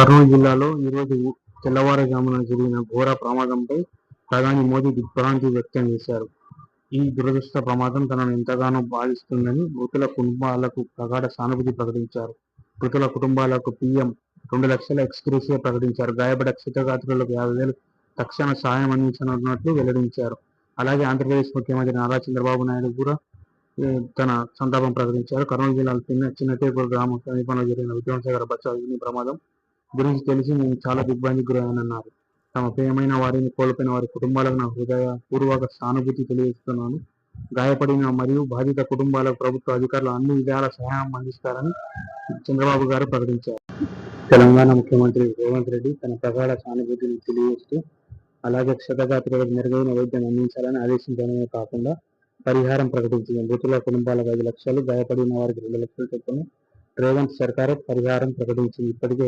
కర్నూలు జిల్లాలో ఈరోజు తెల్లవారుజామున జరిగిన ఘోర ప్రమాదంపై ప్రధాని మోదీ దిగ్భ్రాంతి వ్యక్తం చేశారు. ఈ దురదృష్ట ప్రమాదం తనను ఎంతగానో బాధిస్తుందని, మృతుల కుటుంబాలకు ప్రగాఢ సానుభూతి ప్రకటించారు. మృతుల కుటుంబాలకు పీఎం రెండు లక్షల ఎక్స్క్రూసివ్ ప్రకటించారు. గాయపడే క్షితగాత్రులకు యాభై వేలు తక్షణ సాయం అందించనున్నట్లు వెల్లడించారు. అలాగే ఆంధ్రప్రదేశ్ ముఖ్యమంత్రి నారా చంద్రబాబు నాయుడు కూడా తన సంతాపం ప్రకటించారు. కర్నూలు జిల్లాలో చిన్న చిన్నటేకుల గ్రామం సమీపంలో జరిగిన విధ్వంసకర బస్సు ప్రమాదం గురించి తెలిసి నేను చాలా దిగ్భ్రాంతికి గురయ్యానన్నారు. తమ ప్రియమైన వారిని కోల్పోయిన వారి కుటుంబాలకు నా హృదయపూర్వక సానుభూతి తెలియజేస్తున్నాను. గాయపడిన మరియు బాధిత కుటుంబాలకు ప్రభుత్వ అధికారులు అన్ని విధాల సహాయం అందిస్తారని చంద్రబాబు గారు ప్రకటించారు. తెలంగాణ ముఖ్యమంత్రి రేవంత్ రెడ్డి తన ప్రగాఢ సానుభూతిని తెలియజేస్తూ అలాగే క్షతగాత్రులకు మెరుగైన వైద్యం అందించాలని ఆదేశించడమే కాకుండా పరిహారం ప్రకటించింది. మృతుల కుటుంబాలకు ఐదు లక్షలు, గాయపడిన వారికి రెండు లక్షలు చొప్పున రేవంత్ సర్కారు పరిహారం ప్రకటించింది. ఇప్పటికే